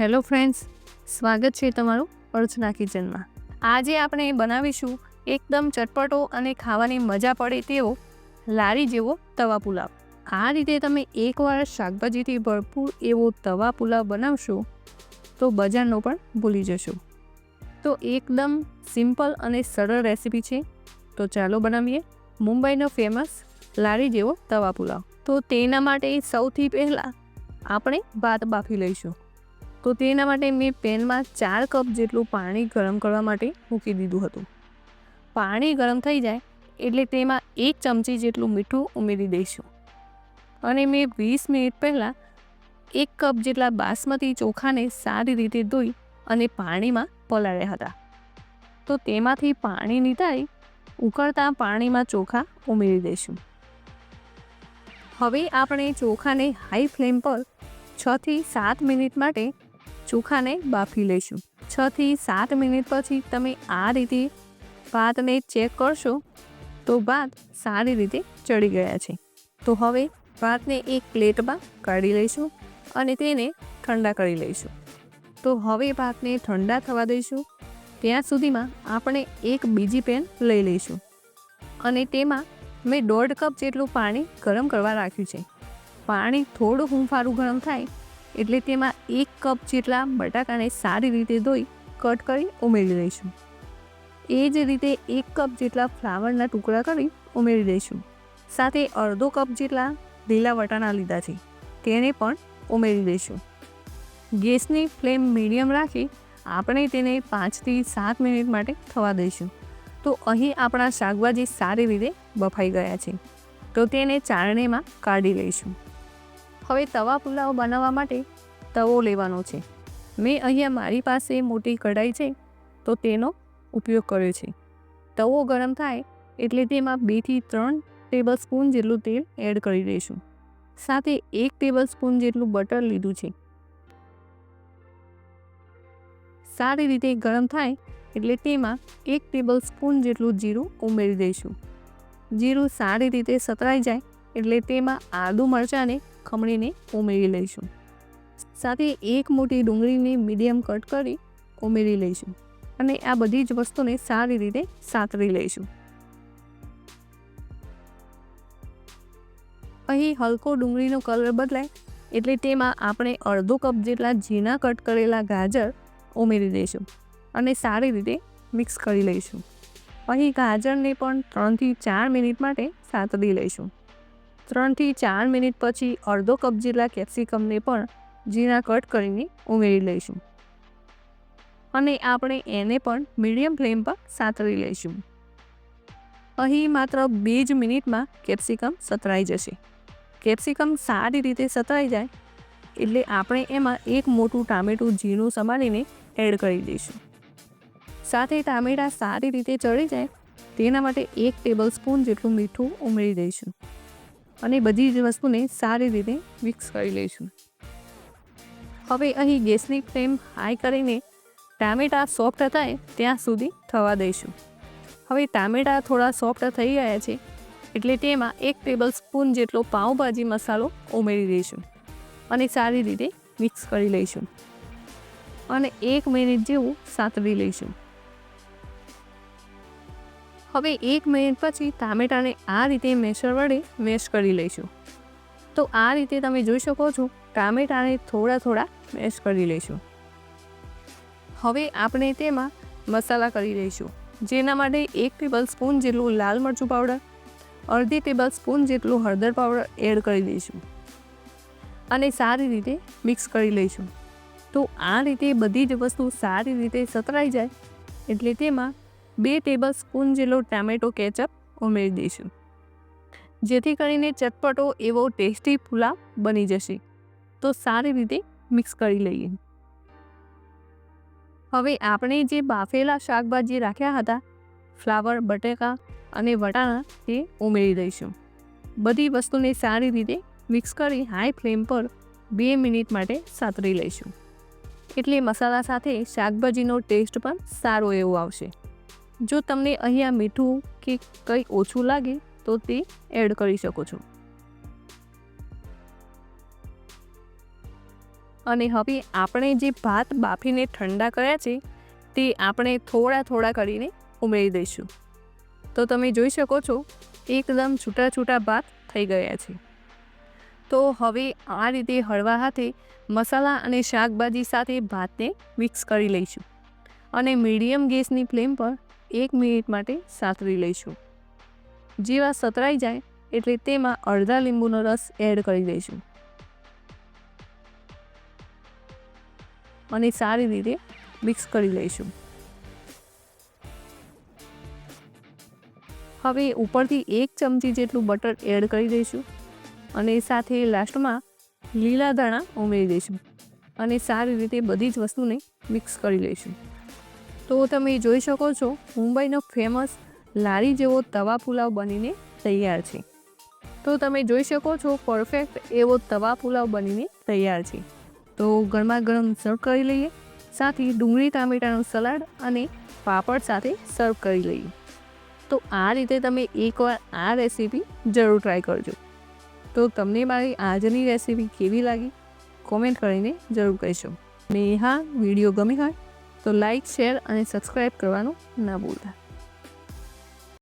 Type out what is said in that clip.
Hello friends, સ્વાગત છે તમારું અર્ચના કિચનમાં. આજે આપણે બનાવીશું એકદમ ચટપટો અને ખાવાની મજા પડે તેવો લારી જેવો તવા પુલાવ. આ રીતે તમે એકવાર શાકભાજીથી ભરપૂર એવો તવા પુલાવ બનાવશો, તો બજારનો પણ ભૂલી જશો. તો એકદમ સિમ્પલ અને સરળ રેસીપી છે. તો ચાલો બનાવીએ મુંબઈનો ફેમસ લારી જેવો તવા પુલાવ. તો તેના માટે સૌથી પહેલાં આપણે ભાત બાફી લઈશું. તો તેના માટે મેં પેનમાં ચાર કપ જેટલું પાણી ગરમ કરવા માટે મૂકી દીધું હતું. પાણી ગરમ થઈ જાય એટલે તેમાં એક ચમચી જેટલું મીઠું ઉમેરી દઈશું. અને મેં વીસ મિનિટ પહેલાં એક કપ જેટલા બાસમતી ચોખાને સારી રીતે ધોઈ અને પાણીમાં પલાળ્યા હતા. તો તેમાંથી પાણી નીતાળી ઉકળતા પાણીમાં ચોખા ઉમેરી દઈશું. હવે આપણે ચોખાને હાઈ ફ્લેમ પર છથી સાત મિનિટ માટે ચોખાને બાફી લઈશું. છથી સાત મિનિટ પછી તમે આ રીતે ભાતને ચેક કરશો તો ભાત સારી રીતે ચડી ગયા છે. તો હવે ભાતને એક પ્લેટમાં કાઢી લઈશું અને તેને ઠંડા કરી લઈશું. તો હવે ભાતને ઠંડા થવા દઈશું. ત્યાં સુધીમાં આપણે એક બીજી પેન લઈ લઈશું. અને તેમાં મેં દોઢ કપ જેટલું પાણી ગરમ કરવા રાખ્યું છે. પાણી થોડું હુંફારું ગરમ થાય એટલે તેમાં એક કપ જેટલા બટાકાને સારી રીતે ધોઈ, કટ કરી ઉમેરી દઈશું એ જ રીતે એક કપ જેટલા ફ્લાવરના ટુકડા કરી ઉમેરી દઈશું સાથે અડધો કપ જેટલા લીલા વટાણા લીધા છે, તેને પણ ઉમેરી દઈશું ગેસની ફ્લેમ મીડિયમ રાખી આપણે તેને પાંચથી સાત મિનિટ માટે થવા દઈશું. તો અહીં આપણા શાકભાજી સારી રીતે બફાઈ ગયા છે. તો તેને ચાળણીમાં કાઢી લઈશું. હવે તવા પુલાવ બનાવવા માટે તવો લેવાનો છે. મેં અહીંયા મારી પાસે મોટી કઢાઈ છે, તો તેનો ઉપયોગ કર્યો છે. તવો ગરમ થાય એટલે તેમાં બેથી ત્રણ ટેબલ સ્પૂન જેટલું તેલ એડ કરી દઈશું. સાથે એક ટેબલ સ્પૂન જેટલું બટર લીધું છે. સારી રીતે ગરમ થાય એટલે તેમાં એક ટેબલ સ્પૂન જેટલું જીરું ઉમેરી દઈશું. જીરું સારી રીતે સતરાઈ જાય એટલે તેમાં આદુ મરચાંને ખમણીને ઉમેરી લઈશું. સાથે એક મોટી ડુંગળીને મીડિયમ કટ કરી ઉમેરી લઈશું અને આ બધી જ વસ્તુને સારી રીતે સાતરી લઈશું. અહીં હલકો ડુંગળીનો કલર બદલાય એટલે તેમાં આપણે અડધો કપ જેટલા ઝીણા કટ કરેલા ગાજર ઉમેરી દઈશું અને સારી રીતે મિક્સ કરી લઈશું. અહીં ગાજરને પણ ત્રણથી ચાર મિનિટ માટે સાતરી લઈશું. ત્રણથી ચાર મિનિટ પછી અડધો કપ જેટલા કેપ્સિકમને પણ ઝીણા કટ કરીને ઉમેરી લઈશું. અને આપણે એને પણ મીડિયમ ફ્લેમ પર સાતરી લઈશું. અહીં માત્ર બે જ મિનિટમાં કેપ્સિકમ સતરાઈ જશે. કેપ્સિકમ સારી રીતે સતરાઈ જાય એટલે આપણે એમાં એક મોટું ટામેટું ઝીણું સમારીને એડ કરી દઈશું. સાથે ટામેટાં સારી રીતે ચડી જાય તેના માટે એક ટેબલ સ્પૂન જેટલું મીઠું ઉમેરી દઈશું. અને બધી જ વસ્તુને સારી રીતે મિક્સ કરી લઈશું. હવે અહીં ગેસની ફ્લેમ હાઈ કરીને ટામેટાં સોફ્ટ થાય ત્યાં સુધી થવા દઈશું. હવે ટામેટાં થોડા સોફ્ટ થઈ ગયા છે, એટલે તેમાં એક ટેબલ સ્પૂન જેટલો પાઉંભાજી મસાલો ઉમેરી દઈશું અને સારી રીતે મિક્સ કરી લઈશું. અને એક મિનિટ જેવું સાતરી લઈશું. હવે એક મિનિટ પછી ટામેટાને આ રીતે મેશર વડે મેશ કરી લઈશું. તો આ રીતે તમે જોઈ શકો છો, ટામેટાને થોડા થોડા મેશ કરી લઈશું. હવે આપણે તેમાં મસાલા કરી લઈશું, જેના માટે એક ટેબલ સ્પૂન જેટલું લાલ મરચું પાવડર, અડધી ટેબલ સ્પૂન જેટલું હળદર પાવડર એડ કરી દઈશું અને સારી રીતે મિક્સ કરી લઈશું. તો આ રીતે બધી જ વસ્તુ સારી રીતે સતરાઈ જાય, એટલે તેમાં બે ટેબલ સ્પૂન જેટલો ટામેટો કેચઅપ ઉમેરી દઈશું. જેથી કરીને ચટપટો એવો ટેસ્ટી પુલાવ બની જશે. તો સારી રીતે મિક્સ કરી લઈએ. હવે આપણે જે બાફેલા શાકભાજી રાખ્યા હતા, ફ્લાવર, બટેકા અને વટાણા, તે ઉમેરી દઈશું. બધી વસ્તુને સારી રીતે મિક્સ કરી હાઈ ફ્લેમ પર બે મિનિટ માટે સાતરી લઈશું. એટલે મસાલા સાથે શાકભાજીનો ટેસ્ટ પણ સારો એવો આવશે. જો તમને અહીંયા મીઠું કે કંઈ ઓછું લાગે, તો તે એડ કરી શકો છો. અને હવે આપણે જે ભાત બાફીને ઠંડા કર્યા છે, તે આપણે થોડા થોડા કરીને ઉમેરી દઈશું. તો તમે જોઈ શકો છો, એકદમ છૂટા છૂટા ભાત થઈ ગયા છે. તો હવે આ રીતે હળવા હાથે મસાલા અને શાકભાજી સાથે ભાતને મિક્સ કરી લઈશું. અને મીડિયમ ગેસની ફ્લેમ પર એક મિનિટ માટે સાતરી લઈશું. જેવા સતરાઈ જાય એટલે તેમાં અડધા લીંબુનો રસ એડ કરી દઈશું. અને સારી રીતે મિક્સ કરી લઈશું. હવે ઉપરથી એક ચમચી જેટલું બટર એડ કરી દઈશું અને સાથે લાસ્ટમાં લીલા ધાણા ઉમેરી દઈશું અને સારી રીતે બધી જ વસ્તુને મિક્સ કરી લઈશું. તો તમે જોઈ શકો છો, મુંબઈનો ફેમસ લારી જેવો તવા પુલાવ બનીને તૈયાર છે. તો તમે જોઈ શકો છો પરફેક્ટ એવો તવા પુલાવ બનીને તૈયાર છે. તો ગરમા ગરમ સર્વ કરી લઈએ, સાથે ડુંગળી, ટામેટાનું સલાડ અને પાપડ સાથે સર્વ કરી લઈએ. તો આ રીતે તમે એકવાર આ રેસીપી જરૂર ટ્રાય કરજો. તો તમને મારી આજની રેસીપી કેવી લાગી? કોમેન્ટ કરીને જરૂર કહેશો. ને હા વીડિયો ગમી હોય તો લાઇક શેર અને સબસ્ક્રાઈબ કરવાનું ના ભૂલતા.